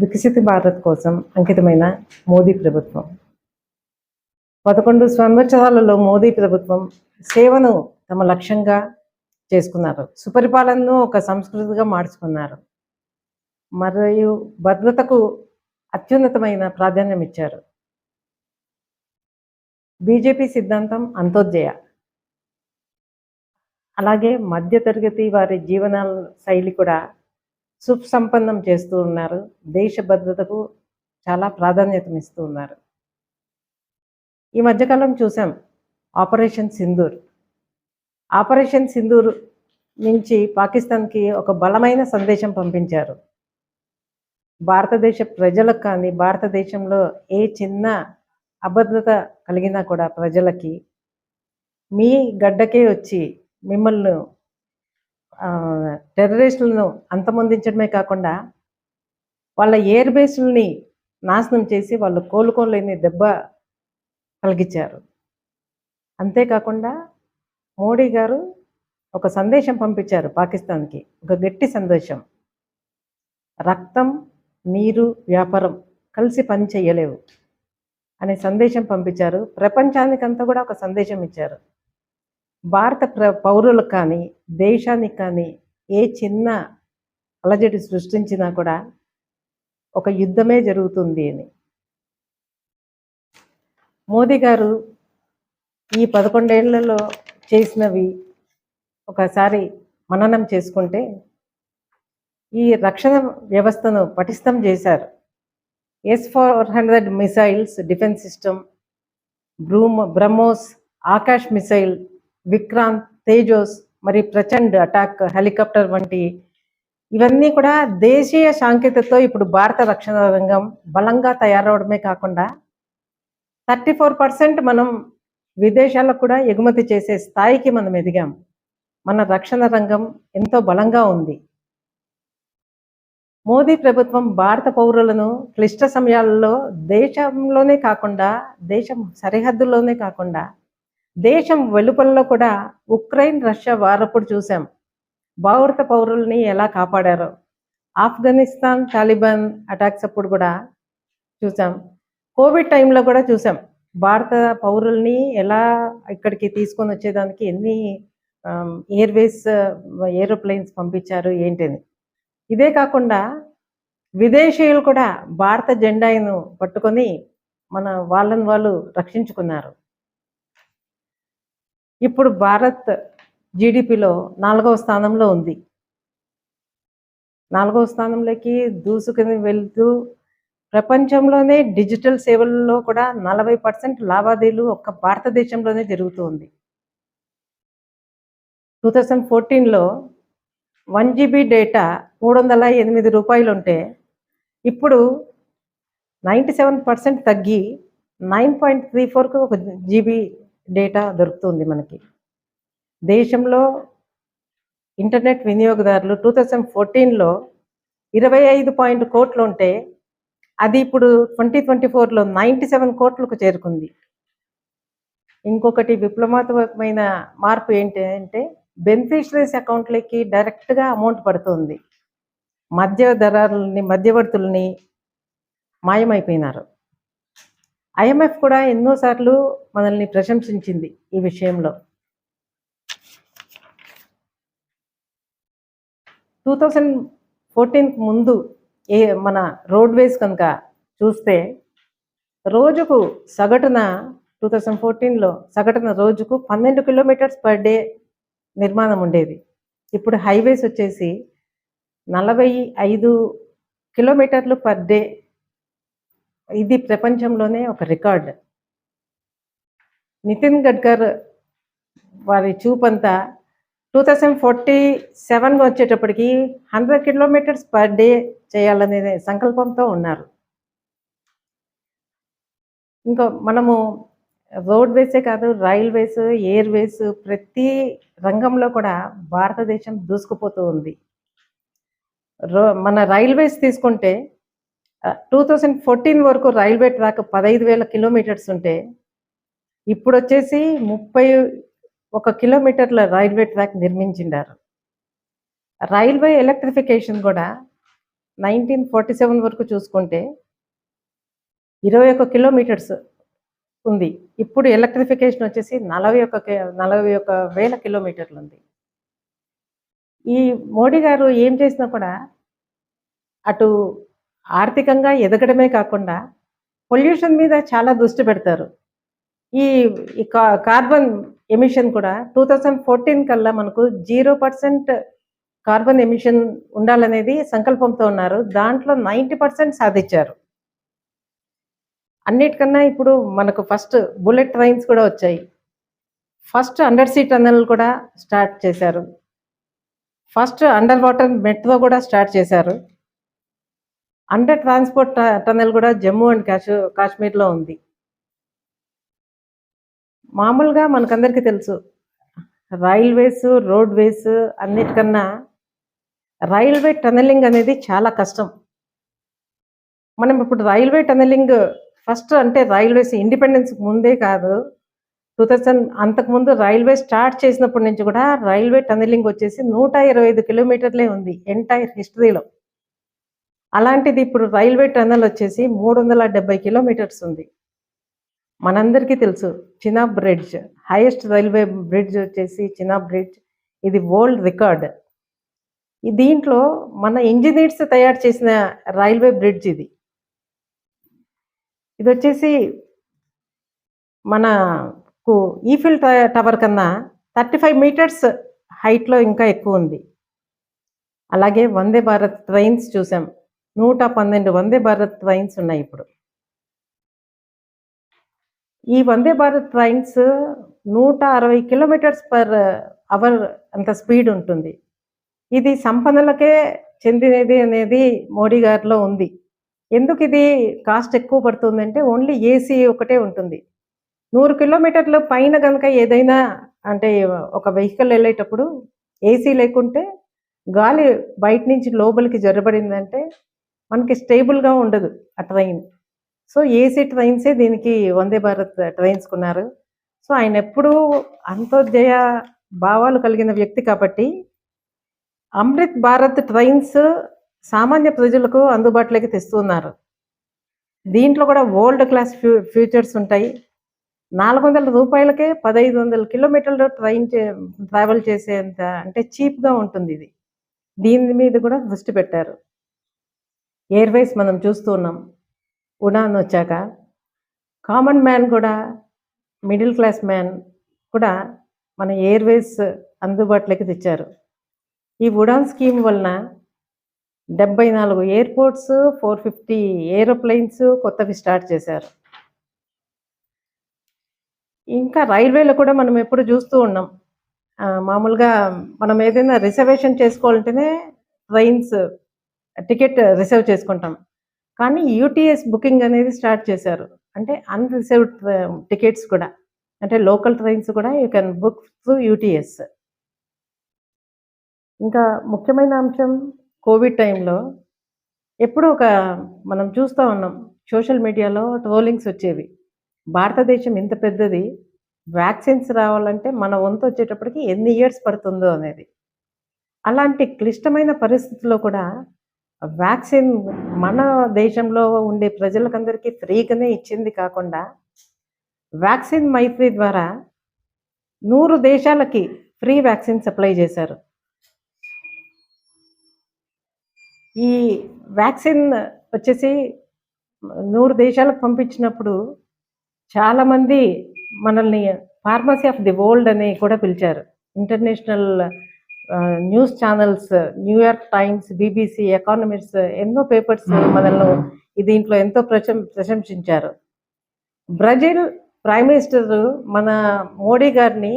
వికసిత భారత్ కోసం అంకితమైన మోదీ ప్రభుత్వం. పదకొండు సంవత్సరాలలో మోదీ ప్రభుత్వం సేవను తమ లక్ష్యంగా చేసుకున్నారు. సుపరిపాలనను ఒక సంస్కృతిగా మార్చుకున్నారు. మరియు భద్రతకు అత్యున్నతమైన ప్రాధాన్యం ఇచ్చారు. బీజేపీ సిద్ధాంతం అంత్యోదయ అలాగే మధ్యతరగతి వారి జీవన శైలి కూడా సుసంపన్నం చేస్తూ ఉన్నారు. దేశ భద్రతకు చాలా ప్రాధాన్యతనిస్తూ ఉన్నారు. ఈ మధ్యకాలం చూసాం ఆపరేషన్ సింధూర్. ఆపరేషన్ సింధూర్ నుంచి పాకిస్తాన్కి ఒక బలమైన సందేశం పంపించారు. భారతదేశ ప్రజలకు కానీ భారతదేశంలో ఏ చిన్న అభద్రత కలిగినా కూడా ప్రజలకి మీ గడ్డకే వచ్చి మిమ్మల్ని టెర్రరిస్టులను అంతమొందించడమే కాకుండా వాళ్ళ ఎయిర్ బేస్లని నాశనం చేసి వాళ్ళు కోలుకోలేని దెబ్బ కలిగించారు. అంతేకాకుండా మోడీ గారు ఒక సందేశం పంపించారు పాకిస్తాన్కి ఒక గట్టి సందేశం. రక్తం నీరు వ్యాపారం కలిసి పని చేయలేవు. అనే సందేశం పంపించారు. ప్రపంచానికంతా కూడా ఒక సందేశం ఇచ్చారు. భారత ప్ర పౌరులకు కానీ దేశానికి కానీ ఏ చిన్న అలజడి సృష్టించినా కూడా ఒక యుద్ధమే జరుగుతుంది అని. మోదీ గారు ఈ పదకొండేళ్ళలో చేసినవి ఒకసారి మననం చేసుకుంటే ఈ రక్షణ వ్యవస్థను పటిష్టం చేశారు. S four hundred missiles defence system broom BrahMos Akash missile Vikrant Tejas మరి ప్రచండ్ అటాక్ హెలికాప్టర్ వంటి ఇవన్నీ కూడా దేశీయ సాంకేతికతో ఇప్పుడు భారత రక్షణ రంగం బలంగా తయారవడమే కాకుండా థర్టీ ఫోర్ పర్సెంట్ మనం విదేశాలకు కూడా ఎగుమతి చేసే స్థాయికి మనం ఎదిగాం. మన రక్షణ రంగం ఎంతో బలంగా ఉంది. మోదీ ప్రభుత్వం భారత పౌరులను క్లిష్ట సమయాల్లో దేశంలోనే కాకుండా దేశం సరిహద్దుల్లోనే కాకుండా దేశం వెలుపలలో కూడా ఉక్రెయిన్ రష్యా వారప్పుడు చూసాం భారత పౌరుల్ని ఎలా కాపాడారు. ఆఫ్ఘనిస్తాన్ తాలిబాన్ అటాక్స్ అప్పుడు కూడా చూసాం కోవిడ్ టైంలో కూడా చూసాం భారత పౌరుల్ని ఎలా ఇక్కడికి తీసుకొని వచ్చేదానికి ఎన్ని ఎయిర్వేస్ ఏరోప్లేన్స్ పంపించారు ఏంటని. ఇదే కాకుండా విదేశీయులు కూడా భారత జెండాను పట్టుకొని మన వాళ్ళని వాళ్ళు రక్షించుకున్నారు. ఇప్పుడు భారత్ జీడిపిలో నాలుగవ స్థానంలో ఉంది. నాలుగవ స్థానంలోకి దూసుకుని వెళ్తూ ప్రపంచంలోనే డిజిటల్ సేవల్లో కూడా నలభై పర్సెంట్ లావాదేవీలు ఒక్క భారతదేశంలోనే జరుగుతుంది టూ థౌజండ్ ఫోర్టీన్లో వన్ జీబీ డేటా మూడు వందల ఎనిమిది రూపాయలు ఉంటే ఇప్పుడు నైంటీ సెవెన్ పర్సెంట్ తగ్గి నైన్ పాయింట్ త్రీ ఫోర్కు ఒక జీబీ డేటా దొరుకుతుంది మనకి. దేశంలో ఇంటర్నెట్ వినియోగదారులు టూ థౌజండ్ ఫోర్టీన్లో ఇరవై ఐదు పాయింట్ కోట్లు ఉంటే అది ఇప్పుడు ట్వంటీ ట్వంటీ ఫోర్లో నైంటీ సెవెన్ కోట్లకు చేరుకుంది. ఇంకొకటి విప్లవాత్మకమైన మార్పు ఏంటి అంటే బెనిఫిషరీస్ అకౌంట్లకి డైరెక్ట్గా అమౌంట్ పడుతుంది. మధ్య ధరల్ని మధ్యవర్తుల్ని మాయమైపోయినారు. ఐఎంఎఫ్ కూడా ఎన్నోసార్లు మనల్ని ప్రశంసించింది ఈ విషయంలో. టూ థౌజండ్ ఫోర్టీన్కి ముందు ఏ మన రోడ్వేస్ కనుక చూస్తే రోజుకు సగటున టూ థౌజండ్ ఫోర్టీన్లో సగటున రోజుకు పన్నెండు కిలోమీటర్స్ పర్ డే నిర్మాణం ఉండేది. ఇప్పుడు హైవేస్ వచ్చేసి నలభై ఐదు కిలోమీటర్లు పర్ డే. ఇది ప్రపంచంలోనే ఒక రికార్డ్. నితిన్ గడ్కర్ వారి చూపంతా టూ థౌజండ్ ఫార్టీ సెవెన్గా వచ్చేటప్పటికి హండ్రెడ్ కిలోమీటర్స్ పర్ డే చేయాలనే సంకల్పంతో ఉన్నారు. ఇంకా మనము రోడ్వేసే కాదు రైల్వేస్ ఎయిర్వేస్ ప్రతి రంగంలో కూడా భారతదేశం దూసుకుపోతూ ఉంది. రో మన రైల్వేస్ తీసుకుంటే టూ థౌజండ్ ఫోర్టీన్ వరకు రైల్వే ట్రాక్ పదహైదు వేల కిలోమీటర్స్ ఉంటే ఇప్పుడు వచ్చేసి ముప్పై ఒక కిలోమీటర్ల రైల్వే ట్రాక్ నిర్మించిండారు. రైల్వే ఎలక్ట్రిఫికేషన్ కూడా నైన్టీన్ ఫార్టీ సెవెన్ వరకు చూసుకుంటే ఇరవై ఒక కిలోమీటర్స్ ఉంది. ఇప్పుడు ఎలక్ట్రిఫికేషన్ వచ్చేసి నలభై ఒక నలభై ఒక వేల కిలోమీటర్లు ఉంది. ఈ మోడీ గారు ఏం చేసినా కూడా అటు ఆర్థికంగా ఎదగడమే కాకుండా పొల్యూషన్ మీద చాలా దృష్టి పెడతారు. ఈ కార్బన్ ఎమిషన్ కూడా టూ థౌజండ్ ఫోర్టీన్ కల్లా మనకు జీరో పర్సెంట్ కార్బన్ ఎమిషన్ ఉండాలనేది సంకల్పంతో ఉన్నారు. దాంట్లో నైంటీ పర్సెంట్ సాధించారు. అన్నిటికన్నా ఇప్పుడు మనకు ఫస్ట్ బుల్లెట్ ట్రైన్స్ కూడా వచ్చాయి. ఫస్ట్ అండర్ సీ టన్నల్ కూడా స్టార్ట్ చేశారు. ఫస్ట్ అండర్ వాటర్ మెట్రో కూడా స్టార్ట్ చేశారు. అండర్ ట్రాన్స్పోర్ట్ టన్నెల్ కూడా జమ్మూ అండ్ కాశ్మీ కాశ్మీర్లో ఉంది. మామూలుగా మనకందరికీ తెలుసు రైల్వేస్ రోడ్వేస్ అన్నిటికన్నా రైల్వే టనలింగ్ అనేది చాలా కష్టం. మనం ఇప్పుడు రైల్వే టనలింగ్ ఫస్ట్ అంటే రైల్వేస్ ఇండిపెండెన్స్ ముందే కాదు. టూ థౌజండ్ అంతకుముందు రైల్వే స్టార్ట్ చేసినప్పటి నుంచి కూడా రైల్వే టనలింగ్ వచ్చేసి నూట ఇరవై ఐదు కిలోమీటర్లే ఉంది ఎంటైర్ హిస్టరీలో. అలాంటిది ఇప్పుడు రైల్వే టనల్ వచ్చేసి మూడు వందల డెబ్బై కిలోమీటర్స్ ఉంది. మనందరికీ తెలుసు Chenab bridge highest railway bridge వచ్చేసి చినాబ్ బ్రిడ్జ్. ఇది వరల్డ్ రికార్డ్. దీంట్లో మన ఇంజనీర్స్ తయారు చేసిన రైల్వే బ్రిడ్జ్ ఇది. ఇది వచ్చేసి మనకు ఈఫిల్ ట- టవర్ కన్నా థర్టీ ఫైవ్ మీటర్స్ హైట్లో ఇంకా ఎక్కువ ఉంది. అలాగే వందే భారత్ ట్రైన్స్ చూసాం. నూట పన్నెండు వందే భారత్ ట్రైన్స్ ఉన్నాయి ఇప్పుడు. ఈ వందే భారత్ ట్రైన్స్ నూట అరవై కిలోమీటర్స్ పర్ అవర్ అంత స్పీడ్ ఉంటుంది. ఇది సంపన్నులకే చెందినది అనేది మోడీ గారిలో ఉంది. ఎందుకు ఇది కాస్ట్ ఎక్కువ పడుతుందంటే ఓన్లీ ఏసీ ఒకటే ఉంటుంది. నూరు కిలోమీటర్ల పైన కనుక ఏదైనా అంటే ఒక వెహికల్ వెళ్ళేటప్పుడు ఏసీ లేకుంటే గాలి బయట నుంచి లోపలికి జరబడిందంటే మనకి స్టేబుల్గా ఉండదు ఆ ట్రైన్ సో ఏసీ ట్రైన్సే దీనికి వందే భారత్ ట్రైన్స్ కొన్నారు. సో ఆయన ఎప్పుడూ అంత్యోదయ భావాలు కలిగిన వ్యక్తి కాబట్టి అమృత్ భారత్ ట్రైన్స్ సామాన్య ప్రజలకు అందుబాటులోకి తెస్తున్నారు. దీంట్లో కూడా వరల్డ్ క్లాస్ ఫ్యూ ఫ్యూచర్స్ ఉంటాయి. నాలుగు వందల రూపాయలకే పదహైదు వందల కిలోమీటర్లు ట్రైన్ చే ట్రావెల్ చేసేంత అంటే చీప్గా ఉంటుంది ఇది. దీని మీద కూడా దృష్టి పెట్టారు. ఎయిర్వేస్ మనం చూస్తున్నాం ఉడాన్ వచ్చాక. కామన్ మ్యాన్ కూడా మిడిల్ క్లాస్ మ్యాన్ కూడా మన ఎయిర్వేస్ అందుబాటులోకి తెచ్చారు. ఈ ఉడాన్ స్కీమ్ వలన డెబ్బై నాలుగు ఎయిర్పోర్ట్స్ ఫోర్ ఫిఫ్టీ ఏరోప్లెయిన్స్ కొత్తవి స్టార్ట్ చేశారు. ఇంకా రైల్వేలో కూడా మనం ఎప్పుడు చూస్తూ ఉన్నాం. మామూలుగా మనం ఏదైనా రిజర్వేషన్ చేసుకోవాలంటేనే ట్రైన్స్ టికెట్ రిజర్వ్ చేసుకుంటాం. కానీ యూటీఎస్ బుకింగ్ అనేది స్టార్ట్ చేశారు. అంటే అన్రిజర్వ్డ్ టికెట్స్ కూడా. అంటే లోకల్ ట్రైన్స్ కూడా you can book through UTS. ఇంకా ముఖ్యమైన అంశం కోవిడ్ టైంలో ఎప్పుడు ఒక మనం చూస్తూ ఉన్నాం సోషల్ మీడియాలో ట్రోలింగ్స్ వచ్చేవి. భారతదేశం ఇంత పెద్దది వ్యాక్సిన్స్ రావాలంటే మన వంతు వచ్చేటప్పటికి ఎన్ని ఇయర్స్ పడుతుందో అనేది. అలాంటి క్లిష్టమైన పరిస్థితుల్లో కూడా వ్యాక్సిన్ మన దేశంలో ఉండే ప్రజలకందరికీ ఫ్రీగానే ఇచ్చింది కాకుండా వ్యాక్సిన్ మైత్రి ద్వారా నూరు దేశాలకి ఫ్రీ వ్యాక్సిన్ సప్లై చేశారు. ఈ వ్యాక్సిన్ వచ్చేసి నూరు దేశాలకు పంపించినప్పుడు చాలామంది మనల్ని ఫార్మసీ ఆఫ్ ది వరల్డ్ అని కూడా పిలిచారు. International news channels New York Times BBC economics ఎన్నో పేపర్స్ మనల్ని ఈ దీంట్లో ఎంతో ప్రశం ప్రశంసించారు. బ్రెజిల్ ప్రైమ్ మినిస్టర్ మన మోడీ గారిని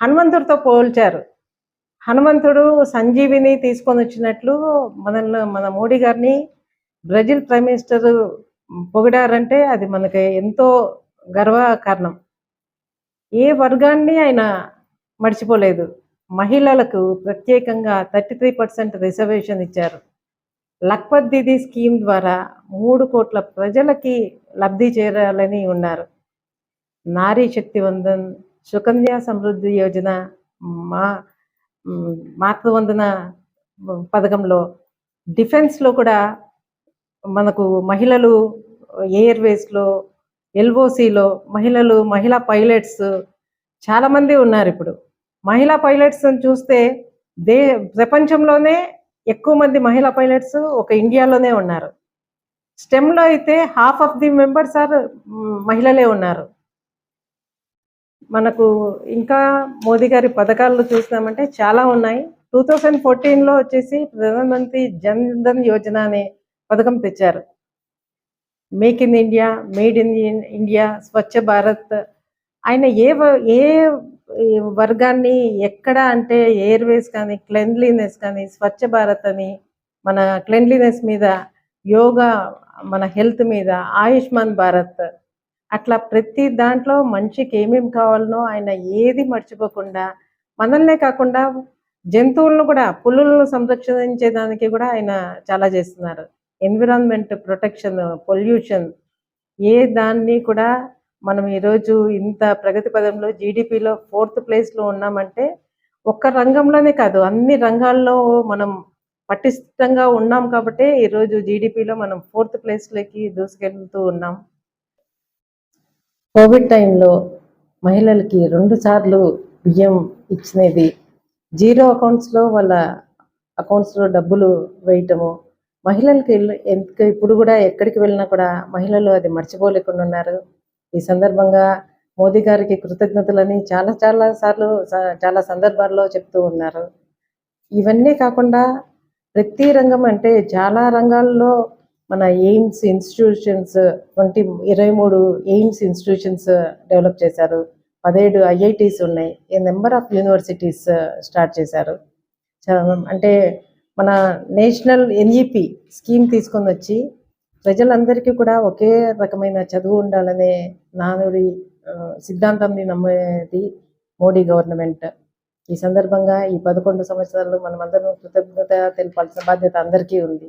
హనుమంతుడితో పోల్చారు. హనుమంతుడు సంజీవిని తీసుకొని వచ్చినట్లు మనల్ని మన మోడీ గారిని బ్రెజిల్ ప్రైమ్ మినిస్టర్ పొగిడారంటే అది మనకి ఎంతో గర్వ కారణం ఏ వర్గాన్ని ఆయన మర్చిపోలేదు మహిళలకు ప్రత్యేకంగా థర్టీ త్రీ పర్సెంట్ రిజర్వేషన్ ఇచ్చారు. లక్పత్ దీది స్కీమ్ ద్వారా మూడు కోట్ల ప్రజలకి లబ్ధి చేరాలని ఉన్నారు. నారీ శక్తి వందన్ సుకన్య సమృద్ధి యోజన మా మాతృవందన పథకంలో డిఫెన్స్లో కూడా మనకు మహిళలు ఎయిర్వేస్లో ఎల్ఓసిలో మహిళలు మహిళా పైలట్స్ చాలామంది ఉన్నారు ఇప్పుడు. మహిళా పైలట్స్ చూస్తే దే ప్రపంచంలోనే ఎక్కువ మంది మహిళా పైలట్స్ ఒక ఇండియాలోనే ఉన్నారు. స్టెమ్లో అయితే half of the members are మహిళలే ఉన్నారు. మనకు ఇంకా మోదీ గారి పథకాలు చూసినామంటే చాలా ఉన్నాయి. టూ థౌజండ్ ఫోర్టీన్లో వచ్చేసి ప్రధానమంత్రి జన్ ధన్ యోజన అనే పథకం తెచ్చారు. Make in India made in India Swachh Bharat. ఆయన ఏ ఏ ఏ వర్గాన్ని ఎక్కడ అంటే ఎయిర్వేస్ కానీ క్లెన్లీనెస్ కానీ స్వచ్ఛ భారత్ అని మన క్లెన్లీనెస్ మీద యోగా మన హెల్త్ మీద ఆయుష్మాన్ భారత్ అట్లా ప్రతి దాంట్లో మనిషికి ఏమేమి కావాలనో ఆయన ఏది మర్చిపోకుండా మనల్నే కాకుండా జంతువులను కూడా పులులను సంరక్షించేదానికి కూడా ఆయన చాలా చేస్తున్నారు. ఎన్విరాన్మెంట్ ప్రొటెక్షన్ పొల్యూషన్ ఏ దాన్ని కూడా మనం ఈరోజు ఇంత ప్రగతి పదంలో జీడిపిలో ఫోర్త్ ప్లేస్లో ఉన్నామంటే ఒక్క రంగంలోనే కాదు అన్ని రంగాల్లో మనం పటిష్టంగా ఉన్నాం కాబట్టి ఈరోజు జీడిపిలో మనం ఫోర్త్ ప్లేస్లోకి దూసుకెళ్తూ ఉన్నాం. కోవిడ్ టైంలో మహిళలకి రెండు సార్లు బియ్యం ఇచ్చినది. జీరో అకౌంట్స్లో వాళ్ళ అకౌంట్స్లో డబ్బులు వేయటము. మహిళలకి ఎంత ఇప్పుడు కూడా ఎక్కడికి వెళ్ళినా కూడా మహిళలు అది మర్చిపోలేకుండా ఉన్నారు. ఈ సందర్భంగా మోదీ గారికి కృతజ్ఞతలని చాలా చాలా సార్లు చాలా సందర్భాల్లో చెప్తూ ఉన్నారు. ఇవన్నీ కాకుండా ప్రతి రంగం అంటే చాలా రంగాల్లో మన ఎయిమ్స్ ఇన్స్టిట్యూషన్స్ ట్వంటీ ఇరవై మూడు ఎయిమ్స్ ఇన్స్టిట్యూషన్స్ డెవలప్ చేశారు. పదిహేడు ఐఐటీస్ ఉన్నాయి. A number of universities start చేశారు. అంటే మన నేషనల్ ఎన్ఈపి స్కీమ్ తీసుకొని వచ్చి ప్రజలందరికీ కూడా ఒకే రకమైన చదువు ఉండాలనే నానుడి ఆ, సిద్ధాంతాన్ని నమ్మేది మోడీ గవర్నమెంట్. ఈ సందర్భంగా ఈ పదకొండు సంవత్సరాలు మనమందరం కృతజ్ఞత తెలపాల్సిన బాధ్యత అందరికీ ఉంది.